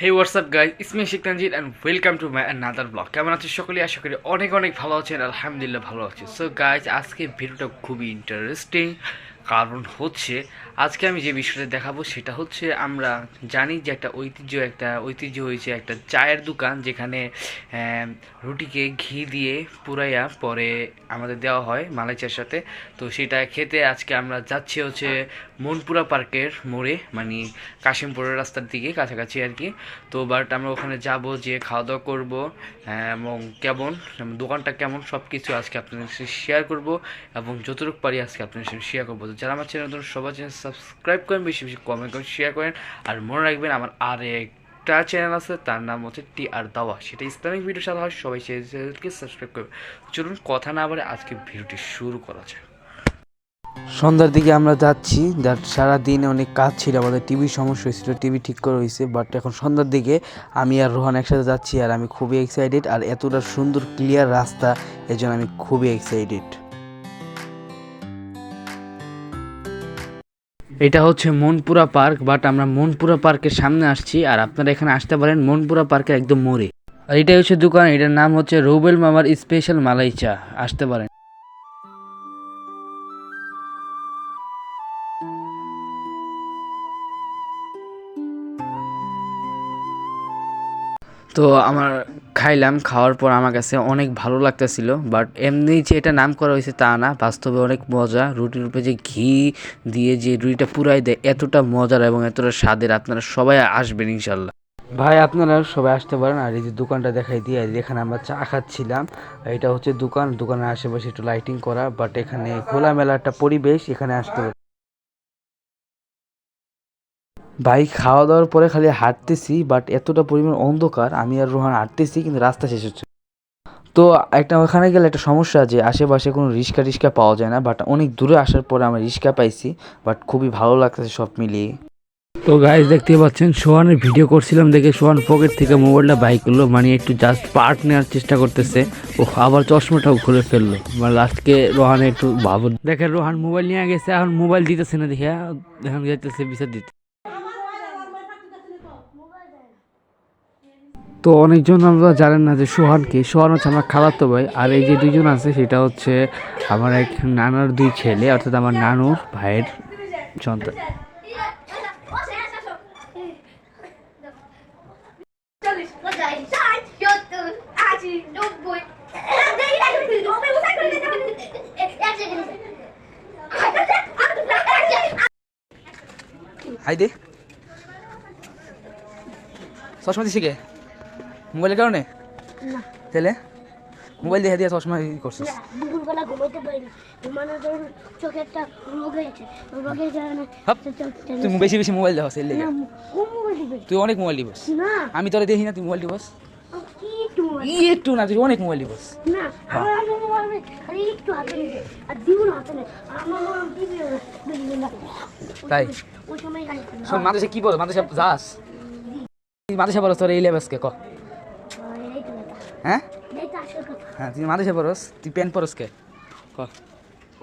Hey WhatsApp guys it's me Sheikh Tanjid and welcome to my another vlog কেমন আছে সকলেই? আশা করি অনেক অনেক ভালো আছেন, আলহামদুলিল্লাহ ভালো আছি। সো গাইজ আজকে ভিডিওটা খুবই ইন্টারেস্টিং কারণ হচ্ছে আজকে আমি যে বিষয়টা দেখাবো সেটা হচ্ছে আমরা জানি যে একটা ঐতিহ্য একটা ঐতিহ্য হয়েছে একটা চায়ের দোকান যেখানে রুটিকে ঘি দিয়ে পুরাইয়া পরে আমাদের দেওয়া হয় মালাই চার সাথে। তো সেটা খেতে আজকে আমরা যাচ্ছি হচ্ছে মনপুরা পার্কের মোড়ে মানে কাশিমপুরের রাস্তার দিকে, কাছাকাছি আর কি। তো বাট আমরা ওখানে যাব যে খাওয়া দাওয়া করব এবং কেমন, দোকানটা কেমন সব কিছু আজকে আপনাদের সাথে শেয়ার করব, এবং যতটুকু পারি আজকে আপনাদের সাথে শেয়ার করব। যারা আমার চ্যানেল সবার চ্যানেল সাবস্ক্রাইব করেন, বেশি বেশি কমেন্ট করেন শেয়ার করেন। আর মনে রাখবেন, আমার আর একটা চ্যানেল আছে, তার নাম হচ্ছে টি আর দাওয়া সেটা ইসলামিক ভিডিও সাথে হয়, সবাই সেই চ্যানেলকে সাবস্ক্রাইব করবে। চলুন, কথা না বলে আজকে ভিডিওটি শুরু করা যায় সন্ধ্যার দিকে আমরা যাচ্ছি, যার সারাদিন অনেক কাজ ছিল, আমাদের টিভির সমস্যা হয়েছিল টিভি ঠিক করা হয়েছে বাট এখন সন্ধ্যার দিকে আমি আর রোহান একসাথে যাচ্ছি, আর আমি খুবই এক্সাইটেড আর এতটা সুন্দর ক্লিয়ার রাস্তা এর জন্য আমি খুবই এক্সাইটেড এটা হচ্ছে মনপুরা পার্ক, বাট আমরা মনপুরা পার্কের সামনে আসছি আর আপনারা এখানে আসতে পারেন মনপুরা পার্কের একদম মোড়ে। আর এটাই হচ্ছে দোকান, এটার নাম হচ্ছে রুবেল মামার স্পেশাল মালাই চা আসতে পারেন। তো আমার খাইলাম, খাওয়ার পর আমার কাছে অনেক ভালো লাগতেছিল বাট এমনি যে এটা নাম করা হয়েছে তা না, বাস্তবে অনেক মজা, রুটির উপরে যে ঘি দিয়ে যে রুটিটা পুরাই দেয়, এতটা মজার এবং এতটা স্বাদের, আপনারা সবাই আসবেন ইনশাল্লাহ ভাই, আপনারা সবাই আসতে পারেন, আর এই যে দোকানটা দেখাই দিয়ে এখানে আমরা চা খাচ্ছিলাম, এটা হচ্ছে দোকান, দোকানের আশেপাশে একটু লাইটিং করা বাট এখানে খোলামেলা একটা পরিবেশ এখানে আসতে ভাই খাওয়া দাওয়ার পরে খালি হাঁটতেছি বাট এতটা পরিমাণ অন্ধকার, আমি আর রোহান হাঁটতেছি, কিন্তু রাস্তা শেষ হচ্ছে তো একটা ওখানে গেলে একটা সমস্যা যে আশেপাশে কোনো রিক্সা টিক্সা পাওয়া যায় না বাট অনেক দূরে আসার পরে আমরা রিক্সা পাইছি বাট খুবই ভালো লাগতেছে সব মিলিয়ে। তো গাইজ দেখতে পাচ্ছেন, সোহানের ভিডিও করছিলাম দেখে সোহান পকেট থেকে মোবাইলটা বাইক করল মানে একটু জাস্ট পার্ট নেওয়ার চেষ্টা করতেছে। ও আবার চশমাটাও খুলে ফেলল। মানে লাস্টকে রোহান একটু ভাবো দেখেন, রোহান মোবাইল নিয়ে গেছে, এখন মোবাইল দিতেছে না দেখে, এখন যেতেছে বিচার দিতে। তো অনেকজন আমরা জানেন না যে সোহানকে সোহান হচ্ছে আমার খালাতো ভাই। আর এই যে দুইজন আছে, সেটা হচ্ছে আমার এক নানার দুই ছেলে, অর্থাৎ আমার নানুর ভাইয়ের সন্তান। চশমা কে? মোবাইলের কারণে? তাহলে? মোবাইল দেখে দিয়ে চশমা ই করছিস। দুপুরবেলা ঘুমাইতে পারি না। ঘুমানোর জন্য চোখে একটা রোগ হয়েছে। রোগের কারণে তুই বেশি বেশি মোবাইল দেওয়া সেই লেগে না, কোন মোবাইল দিবে? তুই অনেক মোবাইল দিবস। না। আমি তোরা দেখি না তুই মোবাইল দিবস। একটু না তুই অনেক মোবাইল দিবস। না না না, না। তাই। শোন মাদ্রাসা কি বলো? মাদ্রাসা যাস। মাদ্রাসা বলস তোর এই লেবাসকে ক। হ্যাঁ এই তো আসল কথা। হ্যাঁ তুই মাদ্রাসা পড়স তুই প্যান্ট পরস কে ক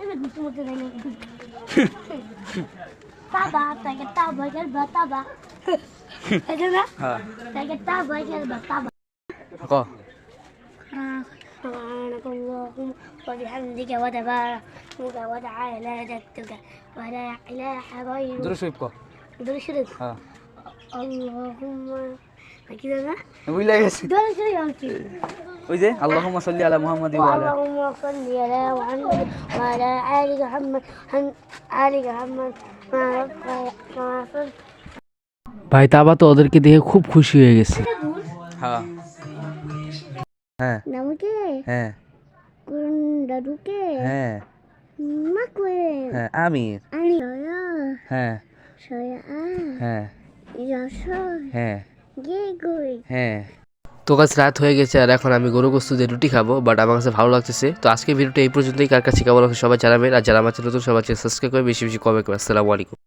এবার ঘুরতে মুরতে যাই না। তাবা, তাকে তাবা, খেলবা, তাবা। এটা না? হ্যাঁ তাকে তাবা, খেলবা, তাবা। ক سبحانك اللهم وبحمدك وتبارك اسمك وتعالى جدك ولا إله غيرك দূরে শরীফ ক دول شرب হ্যাঁ اللهم ওই যে আল্লাহুম্মা সাল্লি আলা মুহাম্মাদ ওয়া আলা আল্লাহুম্মা সাল্লি আলা মুহাম্মাদ ওয়া আলা আলি মুহাম্মাদ আলি মুহাম্মাদ ভাই তাবা তো ওদেরকে দেখে খুব খুশি হয়ে গেছে। হ্যাঁ। হ্যাঁ। নামকে? হ্যাঁ। কোন হ্যাঁ। মা কোয়ে হ্যাঁ আমি আমি হ্যাঁ। সয়া। হ্যাঁ। হ্যাঁ। হ্যাঁ। তো কাজ রাত হয়ে গেছে আর এখন আমি গরু গোস্ত দিয়ে রুটি খাব বাট আমার কাছে ভালো লাগতেছে। তো আজকে ভিডিওটা এই পর্যন্তই। কার কাছে কেমন লাগছে সবাই জানাবেন। আর যারা আমার নতুন, সবাই সাবস্ক্রাইব করে বেশি বেশি কমেন্ট করবে আসসালামু আলাইকুম।